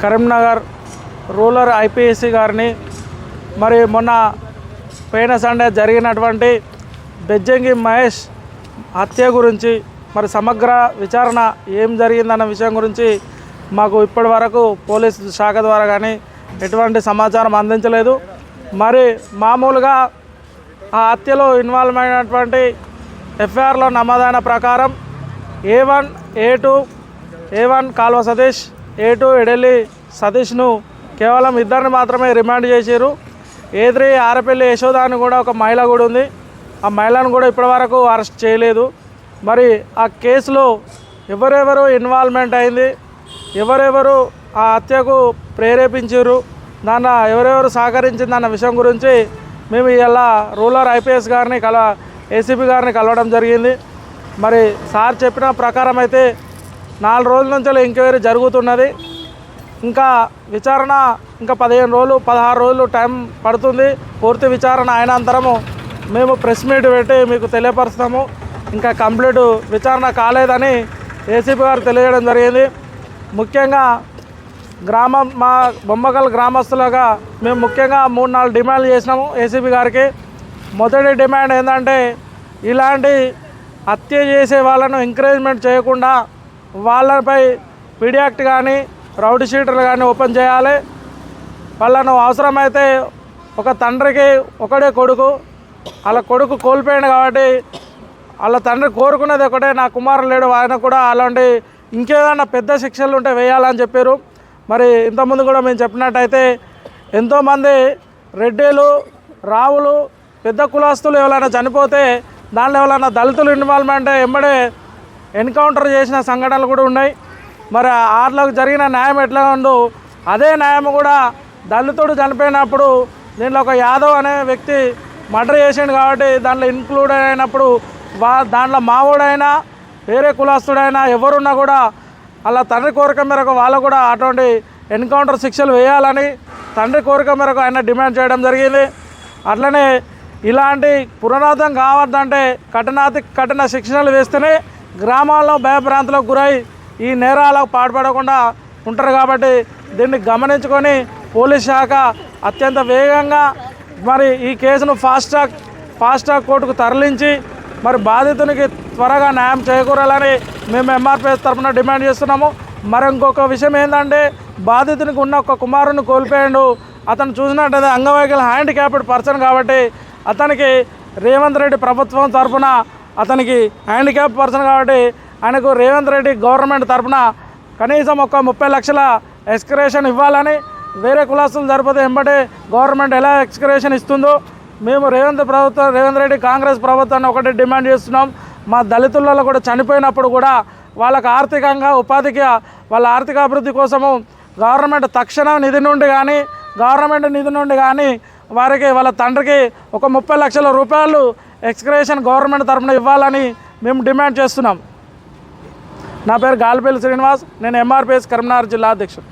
Karimnagar rural IPSC గారిని మరి మొన్న పోయిన సండే జరిగినటువంటి బెజ్జంగి మహేష్ హత్య గురించి మరి సమగ్ర విచారణ ఏం జరిగిందన్న విషయం గురించి మాకు ఇప్పటి వరకు పోలీసు శాఖ ద్వారా కానీ ఎటువంటి సమాచారం అందించలేదు. మరి మామూలుగా ఆ హత్యలో ఇన్వాల్వ్ అయినటువంటి ఎఫ్ఐఆర్లో నమోదైన ప్రకారం A one A two A one Kalva Satish A two Edelli సతీష్ను కేవలం ఇద్దరిని మాత్రమే రిమాండ్ చేశారు ఏ త్రీ ఆరపల్లి యశోద అని కూడా ఒక మహిళ కూడా ఉంది. ఆ మహిళను కూడా ఇప్పటివరకు అరెస్ట్ చేయలేదు. మరి ఆ కేసులో ఎవరెవరు ఇన్వాల్వ్మెంట్ అయింది ఎవరెవరు ఆ హత్యకు ప్రేరేపించారు దాన్ని ఎవరెవరు సహకరించిందన్న విషయం గురించి మేము ఇలా రూరల్ ఐపీఎస్ గారిని కల ఏసీపీ గారిని కలవడం జరిగింది. మరి సార్ చెప్పిన ప్రకారం అయితే నాలుగు రోజుల నుంచి ఎంక్వైరీ జరుగుతున్నది. ఇంకా విచారణ ఇంకా పదిహేను రోజులు పదహారు రోజులు టైం పడుతుంది. పూర్తి విచారణ అయినంతరము మేము ప్రెస్ మీట్ పెట్టి మీకు తెలియపరుస్తాము. ఇంకా కంప్లీట్ విచారణ కాలేదని ఏసీపీ గారు తెలియజేయడం జరిగింది. ముఖ్యంగా గ్రామం మా బొమ్మకల్ గ్రామస్తులుగా మేము ముఖ్యంగా మూడు నాలుగు డిమాండ్లు చేసినాము ఏసీబీ గారికి. మొదటి డిమాండ్ ఏంటంటే ఇలాంటి హత్య చేసే వాళ్ళను ఎంకరేజ్మెంట్ చేయకుండా వాళ్ళపై పిడియాక్ట్ కానీ రౌడీ షీటర్లు కానీ ఓపెన్ చేయాలి. వాళ్ళను అవసరమైతే ఒక తండ్రికి ఒకడే కొడుకు. వాళ్ళ కొడుకు కోల్పోయాడు కాబట్టి వాళ్ళ తండ్రి కోరుకున్నది ఒకటే. నా కుమారుడు లేడు ఆయన కూడా అలాంటి ఇంకేదన్నా పెద్ద శిక్షలు ఉంటే వేయాలని చెప్పారు. మరి ఇంతకుముందు కూడా మేము చెప్పినట్టయితే ఎంతోమంది రెడ్డిలు రావులు పెద్ద కులాస్తులు ఎవరైనా చనిపోతే దానిలో ఎవరైనా దళితులు ఇన్వాల్వ్మెంట్ ఎంబడే ఎన్కౌంటర్ చేసిన సంఘటనలు కూడా ఉన్నాయి. మరి ఆర్లకు జరిగిన న్యాయం ఎట్లా ఉందో అదే న్యాయం కూడా దళితుడు చనిపోయినప్పుడు దీంట్లో ఒక యాదవ్ అనే వ్యక్తి మర్డర్ చేసిండు కాబట్టి దాంట్లో ఇన్క్లూడ్ అయినప్పుడు వా దాంట్లో మావోడైనా వేరే కులస్తుడైనా ఎవరున్నా కూడా అలా తండ్రి కోరిక మేరకు వాళ్ళు కూడా అటువంటి ఎన్కౌంటర్ శిక్షలు వేయాలని తండ్రి కోరిక మేరకు ఆయన డిమాండ్ చేయడం జరిగింది. అట్లనే ఇలాంటి పునరావృతం కావద్దంటే కఠినాతి కఠిన శిక్షణలు వేస్తేనే గ్రామాల్లో భయభ్రాంతులకు గురై ఈ నేరాలకు పాల్పడకుండా ఉంటారు కాబట్టి దీన్ని గమనించుకొని పోలీస్ శాఖ అత్యంత వేగంగా మరి ఈ కేసును ఫాస్ట్ ట్రాక్ ఫాస్ట్ ట్రాక్ కోర్టుకు తరలించి మరి బాధితునికి త్వరగా న్యాయం చేకూరాలని మేము ఎంఆర్పిఎస్ తరఫున డిమాండ్ చేస్తున్నాము. మరి ఇంకొక విషయం ఏంటంటే బాధితునికి ఉన్న ఒక కుమారుని కోల్పోయాడు. అతను చూసినట్టయితే అంగవైకల్య హ్యాండిక్యాప్డ్ పర్సన్ కాబట్టి అతనికి రేవంత్ రెడ్డి ప్రభుత్వం తరఫున అతనికి హ్యాండిక్యాప్ పర్సన్ కాబట్టి ఆయనకు రేవంత్ రెడ్డి గవర్నమెంట్ తరఫున కనీసం ఒక ముప్పై లక్షల ఎక్స్క్రేషన్ ఇవ్వాలని వేరే కులాసులు జరిపితే ఎంబటే గవర్నమెంట్ ఎలా ఎక్స్క్రేషన్ ఇస్తుందో మేము రేవంత్ ప్రభుత్వం రేవంత్ రెడ్డి కాంగ్రెస్ ప్రభుత్వాన్ని ఒకటి డిమాండ్ చేస్తున్నాం. మా దళితులలో కూడా చనిపోయినప్పుడు కూడా వాళ్ళకు ఆర్థికంగా ఉపాధికి వాళ్ళ ఆర్థిక అభివృద్ధి కోసము గవర్నమెంట్ తక్షణ నిధి నుండి కానీ గవర్నమెంట్ నిధి నుండి కానీ వారికి వాళ్ళ తండ్రికి ఒక ముప్పై లక్షల రూపాయలు ఎక్స్క్రేషన్ గవర్నమెంట్ తరఫున ఇవ్వాలని మేము డిమాండ్ చేస్తున్నాం. నా పేరు గాలిపల్లి శ్రీనివాస్ నేను ఎంఆర్పిఎస్ కరీంనగర్ జిల్లా అధ్యక్షుడు.